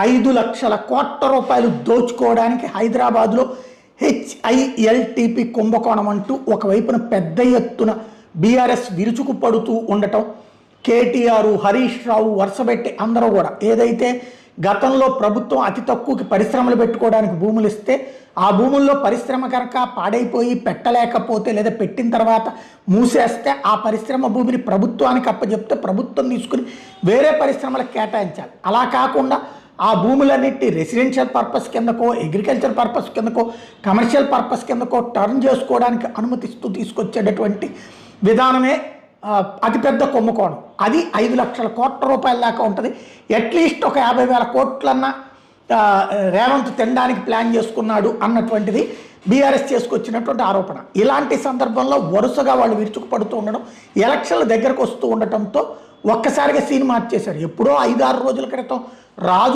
ఐదు లక్షల కోట్ల రూపాయలు దోచుకోవడానికి హైదరాబాద్లో హెచ్ఐఎల్టీపీ కుంభకోణం అంటూ ఒకవైపున పెద్ద ఎత్తున బీఆర్ఎస్ విరుచుకు పడుతూ ఉండటం కేటీఆర్ హరీష్ రావు వరుసపెట్టి అందరూ కూడా ఏదైతే గతంలో ప్రభుత్వం అతి తక్కువకి పరిశ్రమలు పెట్టుకోవడానికి భూములు ఇస్తే ఆ భూముల్లో పరిశ్రమ కనుక పాడైపోయి పెట్టలేకపోతే లేదా పెట్టిన తర్వాత మూసేస్తే ఆ పరిశ్రమ భూమిని ప్రభుత్వానికి అప్పచెప్తే ప్రభుత్వం తీసుకుని వేరే పరిశ్రమలకు కేటాయించాలి. అలా కాకుండా ఆ భూములన్నిటి రెసిడెన్షియల్ పర్పస్ కిందకో అగ్రికల్చర్ పర్పస్ కిందకో కమర్షియల్ పర్పస్ కిందకో టర్న్ చేసుకోవడానికి అనుమతిస్తూ తీసుకొచ్చేటటువంటి విధానమే అతిపెద్ద కుంభకోణం అది ఐదు లక్షల కోట్ల రూపాయల దాకా ఉంటుంది. అట్లీస్ట్ ఒక యాభై వేల కోట్లన్నా రేవంత్ తినడానికి ప్లాన్ చేసుకున్నాడు అన్నటువంటిది బీఆర్ఎస్ చేసుకొచ్చినటువంటి ఆరోపణ. ఇలాంటి సందర్భంలో వరుసగా వాళ్ళు విరుచుకుపడుతూ ఉండడం ఎలక్షన్ల దగ్గరకు వస్తూ ఉండటంతో ఒక్కసారిగా సీన్ మార్చేశారు. ఎప్పుడో ఐదారు రోజుల క్రితం రాజు